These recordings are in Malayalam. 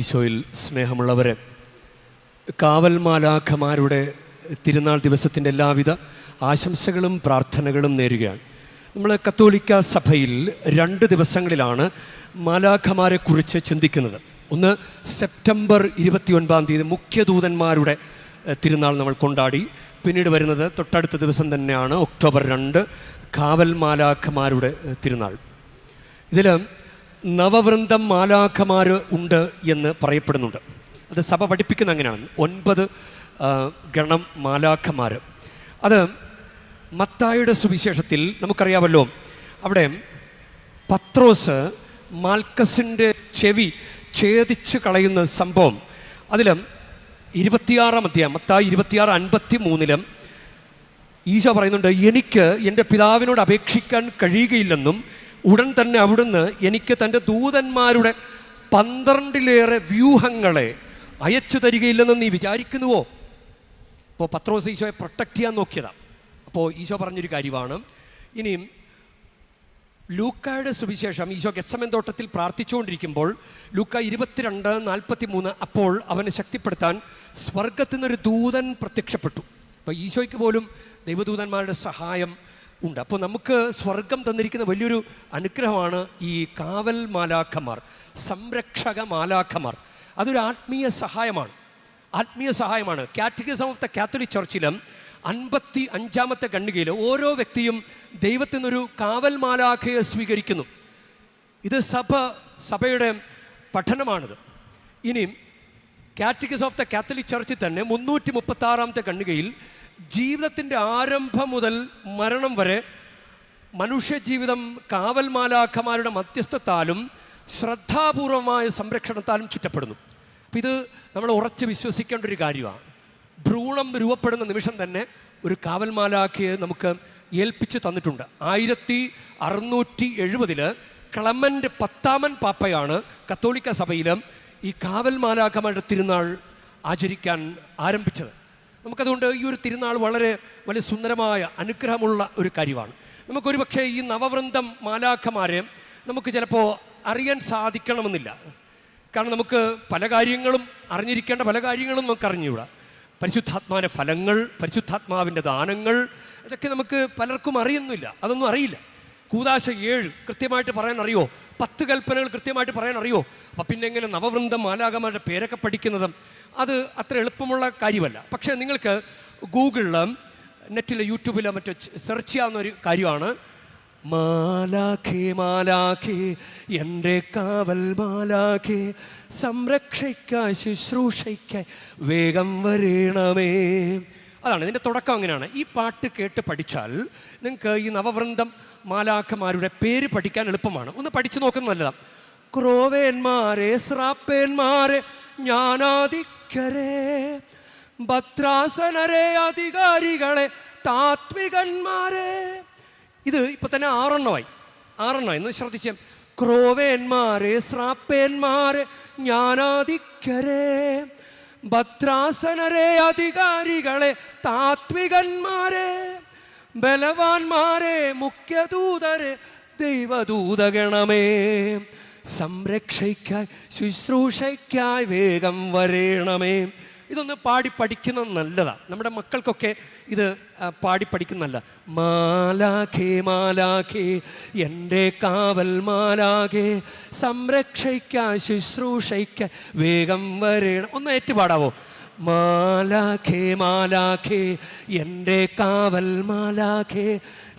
ഈശോയിൽ സ്നേഹമുള്ളവരെ കാവൽ മാലാഖമാരുടെ തിരുനാൾ ദിവസത്തിന്റെ എല്ലാവിധ ആശംസകളും പ്രാർത്ഥനകളും നേരുകയാണ്. നമ്മൾ കത്തോലിക്ക സഭയിൽ രണ്ട് ദിവസങ്ങളിലാണ് മാലാഖമാരെക്കുറിച്ച് ചിന്തിക്കുന്നത്. ഒന്ന് സെപ്റ്റംബർ ഇരുപത്തിയൊൻപതാം തീയതി മുഖ്യദൂതന്മാരുടെ തിരുനാൾ നമ്മൾ കൊണ്ടാടി. പിന്നീട് വരുന്നത് തൊട്ടടുത്ത ദിവസം തന്നെയാണ് ഒക്ടോബർ രണ്ട് കാവൽ മാലാഖമാരുടെ തിരുനാൾ. ഇതിൽ നവവൃന്ദം മാലാഖമാർ ഉണ്ട് എന്ന് പറയപ്പെടുന്നുണ്ട്. അത് സഭ പഠിപ്പിക്കുന്ന അങ്ങനെയാണ്. ഒൻപത് ഗണം മാലാഖമാർ അത് മത്തായുടെ സുവിശേഷത്തിൽ നമുക്കറിയാമല്ലോ. അവിടെ പത്രോസ് മാൽക്കസിന്റെ ചെവി ഛേദിച്ച് കളയുന്ന സംഭവം. അതിൽ ഇരുപത്തിയാറാം അധ്യായം മത്തായി ഇരുപത്തിയാറ് അൻപത്തി മൂന്നിലും ഈശോ പറയുന്നുണ്ട് എനിക്ക് എന്റെ പിതാവിനോട് അപേക്ഷിക്കാൻ കഴിയുകയില്ലെന്നും ഉടൻ തന്നെ അവിടുന്ന് എനിക്ക് തന്റെ ദൂതന്മാരുടെ പന്ത്രണ്ടിലേറെ വ്യൂഹങ്ങളെ അയച്ചു തരികയില്ലെന്ന് നീ വിചാരിക്കുന്നുവോ? അപ്പോൾ പത്രോസ് ഈശോയെ പ്രൊട്ടക്റ്റ് ചെയ്യാൻ നോക്കിയതാണ് അപ്പോൾ ഈശോ പറഞ്ഞൊരു കാര്യമാണ്. ഇനിയും ലൂക്കായുടെ സുവിശേഷം ഈശോ ഗെച്ചമൻ തോട്ടത്തിൽ പ്രാർത്ഥിച്ചുകൊണ്ടിരിക്കുമ്പോൾ ലൂക്ക ഇരുപത്തിരണ്ട് നാൽപ്പത്തി മൂന്ന് അപ്പോൾ അവനെ ശക്തിപ്പെടുത്താൻ സ്വർഗത്തിൽ നിന്നൊരു ദൂതൻ പ്രത്യക്ഷപ്പെട്ടു. അപ്പോൾ ഈശോയ്ക്ക് പോലും ദൈവദൂതന്മാരുടെ സഹായം ഉണ്ട്. അപ്പോൾ നമുക്ക് സ്വർഗം തന്നിരിക്കുന്ന വലിയൊരു അനുഗ്രഹമാണ് ഈ കാവൽ മാലാഖമാർ സംരക്ഷക മാലാഖമാർ. അതൊരു ആത്മീയ സഹായമാണ്. ആത്മീയ സഹായമാണ്. കാറ്റഗിസം ഓഫ് കാത്തലിക് ചർച്ചിലും അൻപത്തി അഞ്ചാമത്തെ ഖണ്ഡികയിൽ ഓരോ വ്യക്തിയും ദൈവത്തിൽ നിന്നൊരു കാവൽ മാലാഖയെ സ്വീകരിക്കുന്നു. ഇത് സഭ സഭയുടെ പഠനമാണിത്. ഇനി കാറ്റഗിസ് ഓഫ് ദ കാത്തലിക് ചർച്ചിൽ തന്നെ മുന്നൂറ്റി മുപ്പത്തി ആറാമത്തെ ഖണ്ഡികയിൽ ജീവിതത്തിന്റെ ആരംഭം മുതൽ മരണം വരെ മനുഷ്യജീവിതം കാവൽ മാലാഖമാരുടെ മധ്യസ്ഥത്താലും ശ്രദ്ധാപൂർവമായ സംരക്ഷണത്താലും ചുറ്റപ്പെടുന്നു. അപ്പം ഇത് നമ്മൾ ഉറച്ച് വിശ്വസിക്കേണ്ട ഒരു കാര്യമാണ്. ഭ്രൂണം രൂപപ്പെടുന്ന നിമിഷം തന്നെ ഒരു കാവൽ മാലാഖയെ നമുക്ക് ഏൽപ്പിച്ച് തന്നിട്ടുണ്ട്. ആയിരത്തി അറുന്നൂറ്റി എഴുപതിൽ ക്ലമന്റ് പത്താമൻ പാപ്പയാണ് കത്തോലിക്ക സഭയിൽ ഈ കാവൽ മാലാഖമാരുടെ തിരുനാൾ ആചരിക്കാൻ ആരംഭിച്ചത്. നമുക്കതുകൊണ്ട് ഈ ഒരു തിരുനാൾ വളരെ വലിയ സുന്ദരമായ അനുഗ്രഹമുള്ള ഒരു കാര്യമാണ്. നമുക്കൊരു പക്ഷേ ഈ നവവൃന്ദം മാലാഖമാരെ നമുക്ക് ചിലപ്പോൾ അറിയാൻ സാധിക്കണമെന്നില്ല. കാരണം നമുക്ക് പല കാര്യങ്ങളും അറിഞ്ഞിരിക്കേണ്ട പല കാര്യങ്ങളും നമുക്ക് അറിഞ്ഞുകൂടാ പരിശുദ്ധാത്മാവിന്റെ ഫലങ്ങൾ പരിശുദ്ധാത്മാവിന്റെ ദാനങ്ങൾ ഇതൊക്കെ നമുക്ക് പലർക്കും അറിയുന്നില്ല. അതൊന്നും അറിയില്ല. കൂതാശ ഏഴ്. കൃത്യമായിട്ട് പറയാൻ അറിയോ? പത്ത് കൽപ്പനകൾ കൃത്യമായിട്ട് പറയാൻ അറിയോ? അപ്പം പിന്നെ എങ്ങനെ നവവൃന്ദം മാലാകമാരുടെ പേരൊക്കെ പഠിക്കുന്നത്? അത് അത്ര എളുപ്പമുള്ള കാര്യമല്ല. പക്ഷേ നിങ്ങൾക്ക് ഗൂഗിളിൽ നെറ്റിൽ യൂട്യൂബിലോ മറ്റോ സെർച്ച് ചെയ്യാവുന്ന ഒരു കാര്യമാണ്. മാലാഖേ മാലാഖേ എന്റെ കാവൽ മാലാഖേ സംരക്ഷയ്ക്കായി ശുശ്രൂഷയ്ക്കായി വേഗം വരേണമേ. അതാണ് ഇതിന്റെ തുടക്കം അങ്ങനെയാണ്. ഈ പാട്ട് കേട്ട് പഠിച്ചാൽ നിങ്ങൾക്ക് ഈ നവവൃന്ദം മാലാഖമാരുടെ പേര് പഠിക്കാൻ എളുപ്പമാണ്. ഒന്ന് പഠിച്ചു നോക്കുന്നത് നല്ലതാണ്. ക്രോവേന്മാരെ സ്രാപ്പേന്മാരെ ജ്ഞാനാധിക്കരേ ഭദ്രാസനരെ അധികാരികളെ താത്വികന്മാരെ. ഇത് ഇപ്പം തന്നെ ആറെണ്ണമായി. ആറെണ്ണമായി. എന്ന് ശ്രദ്ധിച്ച. ക്രോവേന്മാരെ സ്രാപ്പേന്മാരെ ജ്ഞാനാധിക്കരെ ഭദ്രാസനരെ അധികാരികളെ താത്വികന്മാരെ ബലവാന്മാരെ മുഖ്യദൂതരെ ദൈവദൂതഗണമേ. സംരക്ഷയ്ക്കായി ശുശ്രൂഷയ്ക്കായി വേഗം വരേണമേ. ഇതൊന്ന് പാടി പഠിക്കുന്നത് നല്ലതാണ് നമ്മുടെ മക്കൾക്കൊക്കെ ഇത് പാടി പഠിക്കുന്നല്ല മാലാഖേ മാലാഖേ എന്റെ കാവൽ മാലാഖേ സംരക്ഷയ്ക്ക ശുശ്രൂഷയ്ക്ക വേഗം വരണം. ഒന്ന് ഏറ്റുപാടാവോ? മാലാഖേ മാലാഖേ എന്റെ കാവൽ മാലാഖേ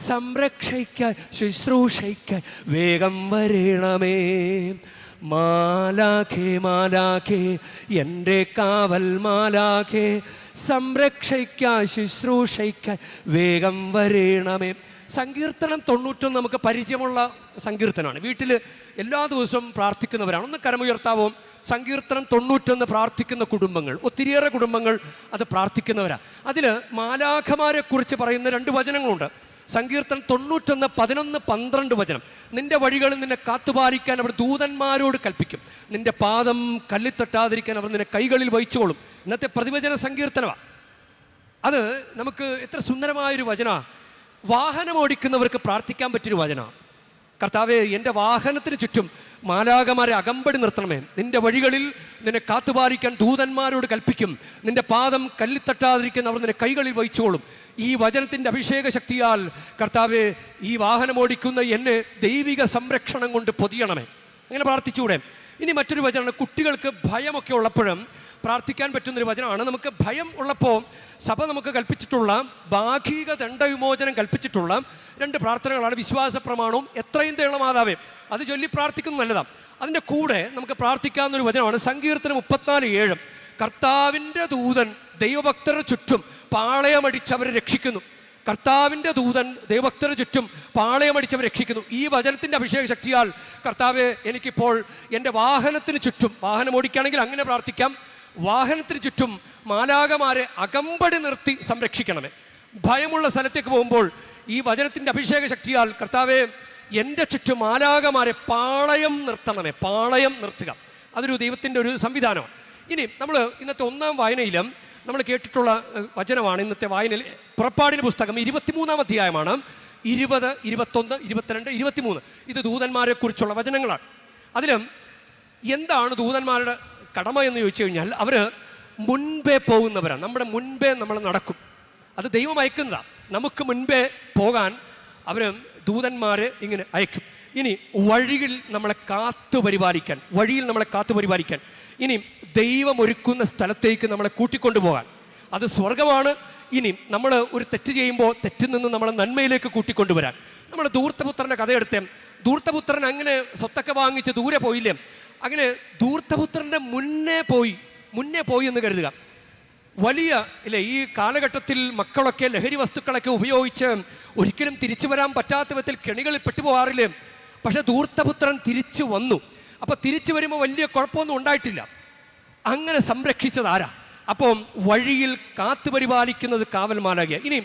സംരക്ഷയ്ക്ക ശുശ്രൂഷയ്ക്ക വേഗം വരേണമേ. മാലാഖേ മാലാഖേ എന്റെ കാവൽ മാലാഖേ സംരക്ഷയ്ക്കായി ശുശ്രൂഷയ്ക്കായി വേഗം വരേണമേ. സങ്കീർത്തനം തൊണ്ണൂറ്റൊന്ന് നമുക്ക് പരിചയമുള്ള സങ്കീർത്തനമാണ് വീട്ടിൽ എല്ലാ ദിവസവും പ്രാർത്ഥിക്കുന്നവരാണ്. ഒന്ന് കരമുയർത്താവും? സങ്കീർത്തനം തൊണ്ണൂറ്റൊന്ന് പ്രാർത്ഥിക്കുന്ന കുടുംബങ്ങൾ ഒത്തിരിയേറെ കുടുംബങ്ങൾ അത് പ്രാർത്ഥിക്കുന്നവരാണ് അതിൽ മാലാഖമാരെക്കുറിച്ച് പറയുന്ന രണ്ട് വചനങ്ങളുണ്ട്. സങ്കീർത്തനം തൊണ്ണൂറ്റൊന്ന് പതിനൊന്ന് പന്ത്രണ്ട് വചനം. നിന്റെ വഴികളിൽ നിന്നെ കാത്തുപാലിക്കാൻ അവർ ദൂതന്മാരോട് കൽപ്പിക്കും. നിന്റെ പാദം കല്ലിത്തട്ടാതിരിക്കാൻ അവർ നിന്നെ കൈകളിൽ വഹിച്ചുകൊള്ളും. ഇന്നത്തെ പ്രതിവചന സങ്കീർത്തനമാണ് അത് നമുക്ക് എത്ര സുന്ദരമായൊരു വചന. വാഹനം ഓടിക്കുന്നവർക്ക് പ്രാർത്ഥിക്കാൻ പറ്റിയൊരു വചന. കർത്താവെ എന്റെ വാഹനത്തിന് ചുറ്റും മാലാകമാരെ അകമ്പടി നിർത്തണമേ. നിന്റെ വഴികളിൽ നിന്നെ കാത്തുപാലിക്കാൻ ദൂതന്മാരോട് കൽപ്പിക്കും. നിന്റെ പാദം കല്ലിത്തട്ടാതിരിക്കാൻ അവർ നിന്നെ കൈകളിൽ വഹിച്ചോളും ഈ വചനത്തിന്റെ അഭിഷേക ശക്തിയാൽ കർത്താവ് ഈ വാഹനം ഓടിക്കുന്ന എന്നെ ദൈവിക സംരക്ഷണം കൊണ്ട് പൊതിയണമേ. അങ്ങനെ പ്രാർത്ഥിച്ചുകൂടെ? ഇനി മറ്റൊരു വചനമാണ്. കുട്ടികൾക്ക് ഭയമൊക്കെ ഉള്ളപ്പോഴും പ്രാർത്ഥിക്കാൻ പറ്റുന്നൊരു വചനമാണ്. നമുക്ക് ഭയം ഉള്ളപ്പോൾ സഭ നമുക്ക് കൽപ്പിച്ചിട്ടുള്ള ഭാഗിക ദണ്ഡവിമോചനം കൽപ്പിച്ചിട്ടുള്ള രണ്ട് പ്രാർത്ഥനകളാണ് വിശ്വാസ പ്രമാണവും എത്രയും തേള മാതാവേ. അത് ചൊല്ലി പ്രാർത്ഥിക്കുന്നത് നല്ലതാണ് അതിന്റെ കൂടെ നമുക്ക് പ്രാർത്ഥിക്കാവുന്നൊരു വചനമാണ്. സങ്കീർത്തനം മുപ്പത്തിനാല് ഏഴും. കർത്താവിന്റെ ദൂതൻ ദൈവഭക്തരുടെ ചുറ്റും പാളയമടിച്ചവരെ രക്ഷിക്കുന്നു. കർത്താവിന്റെ ദൂതൻ ദൈവഭക്തരുടെ ചുറ്റും പാളയമടിച്ചവർ രക്ഷിക്കുന്നു. ഈ വചനത്തിന്റെ അഭിഷേക ശക്തിയാൽ കർത്താവ് എനിക്കിപ്പോൾ എന്റെ വാഹനത്തിന് ചുറ്റും വാഹനം ഓടിക്കുകയാണെങ്കിൽ അങ്ങനെ പ്രാർത്ഥിക്കാം. വാഹനത്തിന് ചുറ്റും മാലാകമാരെ അകമ്പടി നിർത്തി സംരക്ഷിക്കണമേ. ഭയമുള്ള സ്ഥലത്തേക്ക് പോകുമ്പോൾ ഈ വചനത്തിന്റെ അഭിഷേക ശക്തിയാൽ കർത്താവെ എന്റെ ചുറ്റും മാലാകമാരെ പാളയം നിർത്തണമേ. പാളയം നിർത്തുക. അതൊരു ദൈവത്തിന്റെ ഒരു സംവിധാനമാണ്. ഇനി നമ്മൾ ഇന്നത്തെ ഒന്നാം വായനയിലും നമ്മൾ കേട്ടിട്ടുള്ള വചനമാണ് ഇന്നത്തെ വായനയിൽ പുറപ്പാടിന്റെ പുസ്തകം ഇരുപത്തിമൂന്നാം അധ്യായമാണ്. ഇരുപത് ഇരുപത്തൊന്ന് ഇരുപത്തിരണ്ട് ഇരുപത്തിമൂന്ന്. ഇത് ദൂതന്മാരെ കുറിച്ചുള്ള വചനങ്ങളാണ്. അതിലും എന്താണ് ദൂതന്മാരുടെ കടമ എന്ന് ചോദിച്ചു കഴിഞ്ഞാൽ അവർ മുൻപേ പോകുന്നവരാണ്. നമ്മുടെ മുൻപേ നമ്മൾ നടക്കും. അത് ദൈവം അയക്കുന്നതാണ് നമുക്ക് മുൻപേ പോകാൻ അവർ ദൂതന്മാരെ ഇങ്ങനെ അയക്കും. ഇനി വഴിയിൽ നമ്മളെ കാത്തു പരിപാലിക്കാൻ വഴിയിൽ നമ്മളെ കാത്തു പരിപാലിക്കാൻ ഇനി ദൈവം ഒരുക്കുന്ന സ്ഥലത്തേക്ക് നമ്മളെ കൂട്ടിക്കൊണ്ടുപോകാൻ. അത് സ്വർഗമാണ് ഇനി നമ്മൾ ഒരു തെറ്റ് ചെയ്യുമ്പോൾ തെറ്റിൽ നിന്ന് നമ്മളെ നന്മയിലേക്ക് കൂട്ടിക്കൊണ്ടുവരാൻ. നമ്മൾ ധൂർത്തപുത്രന്റെ കഥയെടുത്തേ ദൂർത്തപുത്രൻ അങ്ങനെ സ്വത്തൊക്കെ വാങ്ങിച്ച് ദൂരെ പോയില്ലേ? അങ്ങനെ ദൂർത്തപുത്രന്റെ മുന്നേ പോയി മുന്നേ പോയി എന്ന് കരുതുക. വലിയ ഇല്ലേ ഈ കാലഘട്ടത്തിൽ മക്കളൊക്കെ ലഹരി വസ്തുക്കളൊക്കെ ഉപയോഗിച്ച് ഒരിക്കലും തിരിച്ചു വരാൻ പറ്റാത്ത വിധത്തിൽ കെണികളിൽ പെട്ടുപോകാറില്ലേ? പക്ഷെ ധൂർത്തപുത്രൻ തിരിച്ചു വന്നു. അപ്പോൾ തിരിച്ചു വരുമ്പോൾ വലിയ കുഴപ്പമൊന്നും ഉണ്ടായിട്ടില്ല. അങ്ങനെ സംരക്ഷിച്ചത് ആരാ? അപ്പോൾ വഴിയിൽ കാത്തു പരിപാലിക്കുന്നത് കാവൽ മാലാകിയ ഇനി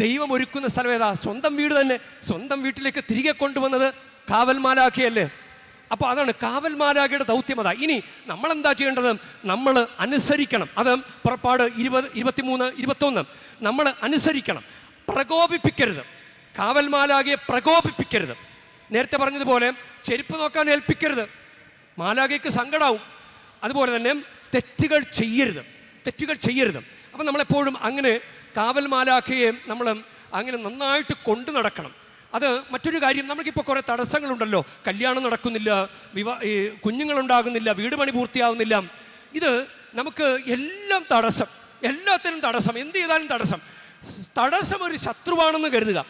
ദൈവം ഒരുക്കുന്ന സ്ഥലം ഏതാ? സ്വന്തം വീട് തന്നെ. സ്വന്തം വീട്ടിലേക്ക് തിരികെ കൊണ്ടുവന്നത് കാവൽ മാലാഖയല്ലേ അപ്പോൾ അതാണ് കാവൽ മാലാഖയുടെ ദൗത്യം അതാ. ഇനി നമ്മൾ എന്താ ചെയ്യേണ്ടത്? നമ്മൾ അനുസരിക്കണം. അത് പുറപ്പാട് ഇരുപത് ഇരുപത്തിമൂന്ന് ഇരുപത്തൊന്ന്. നമ്മൾ അനുസരിക്കണം. പ്രകോപിപ്പിക്കരുത്. കാവൽ മാലാഖയെ പ്രകോപിപ്പിക്കരുത്. നേരത്തെ പറഞ്ഞതുപോലെ ചെരുപ്പ് നോക്കാൻ ഏൽപ്പിക്കരുത്. മാലാഖയ്ക്ക് സങ്കടാവും. അതുപോലെ തന്നെ തെറ്റുകൾ ചെയ്യരുത്. തെറ്റുകൾ ചെയ്യരുത്. അപ്പം നമ്മളെപ്പോഴും അങ്ങനെ കാവൽ മാലാഖയെ നമ്മൾ അങ്ങനെ നന്നായിട്ട് കൊണ്ടു നടക്കണം. അത് മറ്റൊരു കാര്യം നമുക്കിപ്പോൾ കുറേ തടസ്സങ്ങളുണ്ടല്ലോ. കല്യാണം നടക്കുന്നില്ല വിവാ ഈ കുഞ്ഞുങ്ങളുണ്ടാകുന്നില്ല വീട് പണി പൂർത്തിയാവുന്നില്ല. ഇത് നമുക്ക് എല്ലാം തടസ്സം എല്ലാത്തിനും തടസ്സം എന്ത് ചെയ്താലും തടസ്സം. തടസ്സം ഒരു ശത്രുവാണെന്ന് കരുതുക.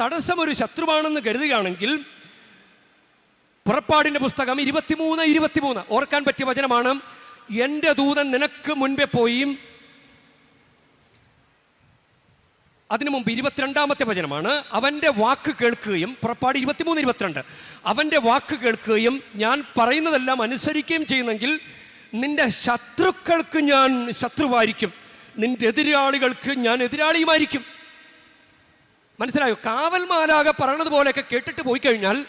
തടസ്സം ഒരു ശത്രുവാണെന്ന് കരുതുകയാണെങ്കിൽ പുറപ്പാടിന്റെ പുസ്തകം ഇരുപത്തിമൂന്ന് ഇരുപത്തിമൂന്ന്. ഓർക്കാൻ പറ്റിയ വചനമാണ് എന്റെ ദൂതൻ നിനക്ക് മുൻപേ പോയി. അതിനു മുമ്പ് ഇരുപത്തിരണ്ടാമത്തെ വചനമാണ് അവന്റെ വാക്ക് കേൾക്കുകയും പുറപ്പാട് ഇരുപത്തിമൂന്ന് ഇരുപത്തിരണ്ട് അവന്റെ വാക്ക് കേൾക്കുകയും ഞാൻ പറയുന്നതെല്ലാം അനുസരിക്കുകയും ചെയ്യുന്നെങ്കിൽ നിന്റെ ശത്രുക്കൾക്ക് ഞാൻ ശത്രുവായിരിക്കും. നിന്റെ എതിരാളികൾക്ക് ഞാൻ എതിരാളിയുമായിരിക്കും. മനസ്സിലായോ? കാവൽ മാലാക പറയണത് പോലെയൊക്കെ കേട്ടിട്ട് പോയി കഴിഞ്ഞാൽ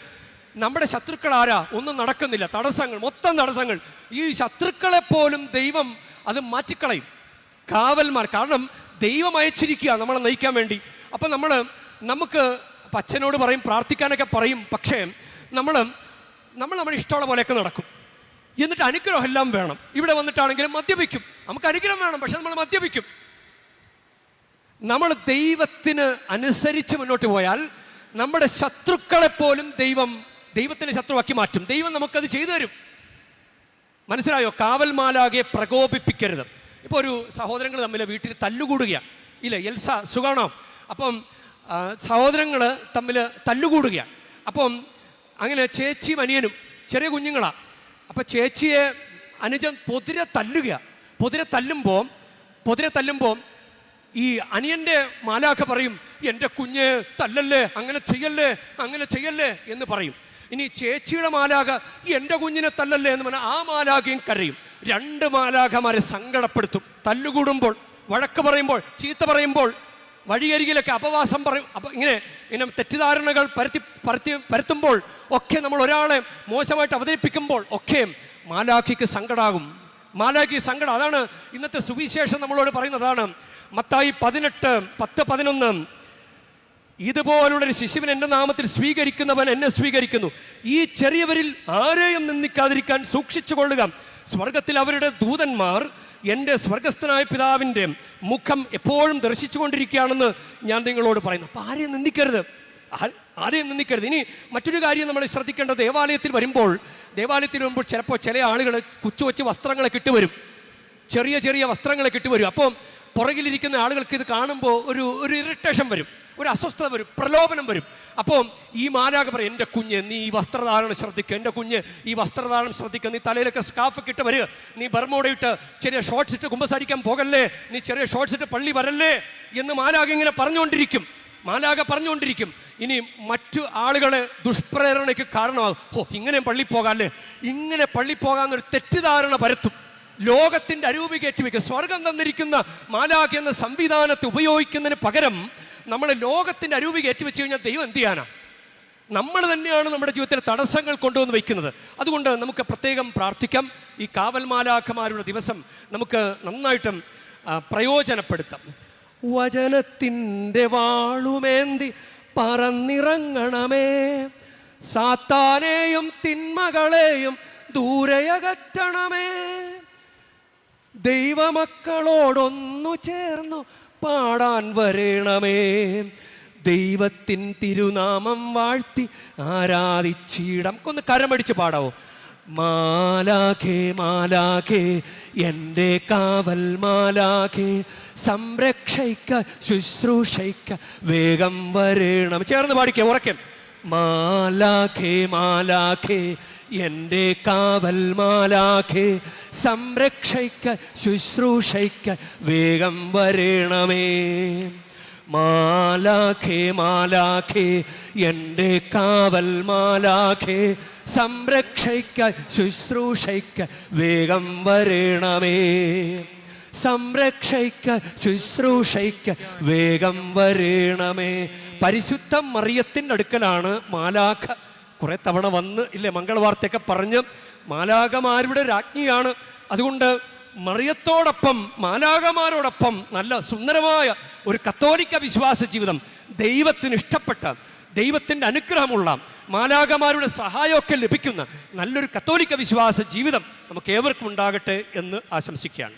നമ്മുടെ ശത്രുക്കൾ ആരാ? ഒന്നും നടക്കുന്നില്ല. തടസ്സങ്ങൾ മൊത്തം തടസ്സങ്ങൾ. ഈ ശത്രുക്കളെ പോലും ദൈവം അത് മാറ്റിക്കളയും. കാവൽമാർ കാരണം ദൈവം അയച്ചിരിക്കുക നമ്മളെ നയിക്കാൻ വേണ്ടി. അപ്പം നമ്മൾ നമുക്ക് അച്ഛനോട് പറയും പ്രാർത്ഥിക്കാനൊക്കെ പറയും പക്ഷേ നമ്മൾ നമ്മൾ നമ്മുടെ ഇഷ്ടമുള്ള പോലെയൊക്കെ നടക്കും. എന്നിട്ട് അനുഗ്രഹം എല്ലാം വേണം. ഇവിടെ വന്നിട്ടാണെങ്കിലും മദ്യപിക്കും. നമുക്ക് അനുഗ്രഹം വേണം പക്ഷെ നമ്മൾ മദ്യപിക്കും. നമ്മൾ ദൈവത്തിന് അനുസരിച്ച് മുന്നോട്ട് പോയാൽ നമ്മുടെ ശത്രുക്കളെപ്പോലും ദൈവം ദൈവത്തിന് ശത്രുവാക്കി മാറ്റും. ദൈവം നമുക്കത് ചെയ്തു തരും. മനസ്സിലായോ? കാവൽമാലാകെ പ്രകോപിപ്പിക്കരുത്. ഇപ്പോൾ ഒരു സഹോദരങ്ങൾ തമ്മിൽ വീട്ടിൽ തല്ലുകൂടുകയാണ്. ഇല്ല? എൽസ സുഖാണോ? അപ്പം സഹോദരങ്ങൾ തമ്മിൽ തല്ലുകൂടുകയാണ്. അപ്പം അങ്ങനെ ചേച്ചിയും അനിയനും ചെറിയ കുഞ്ഞുങ്ങളാണ് അപ്പം ചേച്ചിയെ അനുജൻ പൊതിരെ തല്ലുക പൊതിരെ തല്ലുമ്പോൾ പൊതിരെ തല്ലുമ്പോൾ ഈ അനിയന്റെ മാലാഖ പറയും എന്റെ കുഞ്ഞ് തല്ലല്ലേ? അങ്ങനെ ചെയ്യല്ലേ? അങ്ങനെ ചെയ്യല്ലേ? എന്ന് പറയും. ഇനി ചേച്ചിയുടെ മാലാഖ എന്റെ കുഞ്ഞിനെ തല്ലല്ലേ എന്ന് പറഞ്ഞാൽ ആ മാലാഖയും കരയും. രണ്ട് മാലാഖമാരെ സങ്കടപ്പെടുത്തും. തല്ലുകൂടുമ്പോൾ വഴക്ക് പറയുമ്പോൾ ചീത്ത പറയുമ്പോൾ വഴിയരികിലൊക്കെ അപവാസം പറയും. അപ്പം ഇങ്ങനെ ഇങ്ങനെ തെറ്റിദ്ധാരണകൾ പരത്തി പരത്തി പരത്തുമ്പോൾ ഒക്കെ നമ്മൾ ഒരാളെ മോശമായിട്ട് അവതരിപ്പിക്കുമ്പോൾ ഒക്കെ മാലാഖിക്ക് സങ്കടാകും. മാലാഖി സങ്കടം. അതാണ് ഇന്നത്തെ സുവിശേഷം നമ്മളോട് പറയുന്നതാണ് മത്തായി പതിനെട്ട് പത്ത് പതിനൊന്ന്. ഇതുപോലുള്ളൊരു ശിശുവിൻ എന്റെ നാമത്തിൽ സ്വീകരിക്കുന്നവൻ എന്നെ സ്വീകരിക്കുന്നു. ഈ ചെറിയവരിൽ ആരെയും നിന്ദിക്കാതിരിക്കാൻ സൂക്ഷിച്ചു കൊള്ളുക. സ്വർഗത്തിൽ അവരുടെ ദൂതന്മാർ എന്റെ സ്വർഗസ്ഥനായ പിതാവിന്റെ മുഖം എപ്പോഴും ദർശിച്ചുകൊണ്ടിരിക്കുകയാണെന്ന് ഞാൻ നിങ്ങളോട് പറയുന്നു. അപ്പോൾ ആരെയും നിന്ദിക്കരുത്. ആരെയും നിന്ദിക്കരുത്. ഇനി മറ്റൊരു കാര്യം നമ്മൾ ശ്രദ്ധിക്കേണ്ടത് ദേവാലയത്തിൽ വരുമ്പോൾ ദേവാലയത്തിൽ വരുമ്പോൾ ചിലപ്പോൾ ചില ആളുകൾ കുച്ചു വച്ച് വസ്ത്രങ്ങളൊക്കെ കിട്ടുവരും. വരും ചെറിയ ചെറിയ വസ്ത്രങ്ങളെ കിട്ടുവരും. വരും അപ്പം പുറകിലിരിക്കുന്ന ആളുകൾക്ക് ഇത് കാണുമ്പോൾ ഒരു ഒരു ഇറിറ്റേഷൻ വരും. ഒരു അസ്വസ്ഥത വരും പ്രലോഭനം വരും. അപ്പോൾ ഈ മാലാക പറയും എന്റെ കുഞ്ഞ് നീ ഈ വസ്ത്രധാരണം ശ്രദ്ധിക്കുക എന്റെ കുഞ്ഞ് ഈ വസ്ത്രധാരണം ശ്രദ്ധിക്കുക നീ തലയിലൊക്കെ സ്കാഫ് ഇട്ട് വരിക നീ ബർമോടെ ഇട്ട് ചെറിയ ഷോർട്ട്സ് ഇട്ട് കുമ്പസാരിക്കാൻ പോകല്ലേ നീ ചെറിയ ഷോർട്ട്സ് ഇട്ട് പള്ളി വരല്ലേ? എന്ന് മാലാക ഇങ്ങനെ പറഞ്ഞുകൊണ്ടിരിക്കും. മാലാക പറഞ്ഞുകൊണ്ടിരിക്കും. ഇനി മറ്റു ആളുകളെ ദുഷ്പ്രേരണയ്ക്ക് കാരണമാകും. ഓ ഇങ്ങനെ പള്ളി പോകാല്ലേ? ഇങ്ങനെ പള്ളി പോകാമെന്നൊരു തെറ്റിദ്ധാരണ പരത്തും. ലോകത്തിന്റെ അരൂപി കയറ്റി വയ്ക്കുക സ്വർഗം തന്നിരിക്കുന്ന മാലാഖ എന്ന സംവിധാനത്തെ ഉപയോഗിക്കുന്നതിന് പകരം നമ്മൾ ലോകത്തിന്റെ അരൂപി കയറ്റി വെച്ച് കഴിഞ്ഞാൽ ദൈവം എന്ത് ചെയ്യാനാ? നമ്മൾ തന്നെയാണ് നമ്മുടെ ജീവിതത്തിലെ തടസ്സങ്ങൾ കൊണ്ടുവന്ന് വയ്ക്കുന്നത്. അതുകൊണ്ട് നമുക്ക് പ്രത്യേകം പ്രാർത്ഥിക്കാം. ഈ കാവൽ മാലാഖമാരുടെ ദിവസം നമുക്ക് നന്നായിട്ടും പ്രയോജനപ്പെടുത്താം. വചനത്തിന്റെ വാളുമേന്തി പറന്നിറങ്ങണമേ. സാത്താനെയും തിന്മകളെയും ദൂരയകറ്റണമേ. ദൈവമക്കളോടൊന്നു ചേർന്നു പാടാൻ വരണമേ. ദൈവത്തിൻ തിരുനാമം വാഴ്ത്തി ആരാധിച്ചിടം ഒന്ന് കരമടിച്ച് പാടാവോ. മാലാഖേ മാലാഖേ എന്റെ കാവൽ മാലാഖേ സംരക്ഷയ്ക്ക ശുശ്രൂഷയ്ക്ക വേഗം വരണം. ചേർന്ന് പാടിക്കേ ഉറക്കെ. മാലാഖേ മാലാഖേ എന്റെ കാവൽ മാലാഖേ സംരക്ഷയ്ക്ക ശുശ്രൂഷയ്ക്ക വേഗം വരണമേ. മാലാഖേ മാലാഖേ എന്റെ കാവൽ മാലാഖേ സംരക്ഷയ്ക്ക ശുശ്രൂഷയ്ക്ക വേഗം വരണമേ. സംരക്ഷയ്ക്ക ശുശ്രൂഷയ്ക്ക വേഗം വരണമേ. പരിശുദ്ധ മറിയത്തിന്റെ അടുക്കലാണ് മാലാഖ. കുറെ തവണ വന്ന് ഇല്ലേ മംഗളവാർത്തയൊക്കെ പറഞ്ഞ് മാലാകമാരുടെ രാജ്ഞിയാണ്. അതുകൊണ്ട് മറിയത്തോടൊപ്പം മാലാകമാരോടൊപ്പം നല്ല സുന്ദരമായ ഒരു കത്തോലിക്ക വിശ്വാസ ജീവിതം ദൈവത്തിന് ഇഷ്ടപ്പെട്ട ദൈവത്തിന്റെ അനുഗ്രഹമുള്ള മാലാകമാരുടെ സഹായമൊക്കെ ലഭിക്കുന്ന നല്ലൊരു കത്തോലിക്ക വിശ്വാസ ജീവിതം നമുക്ക് ഏവർക്കും ഉണ്ടാകട്ടെ എന്ന് ആശംസിക്കുകയാണ്.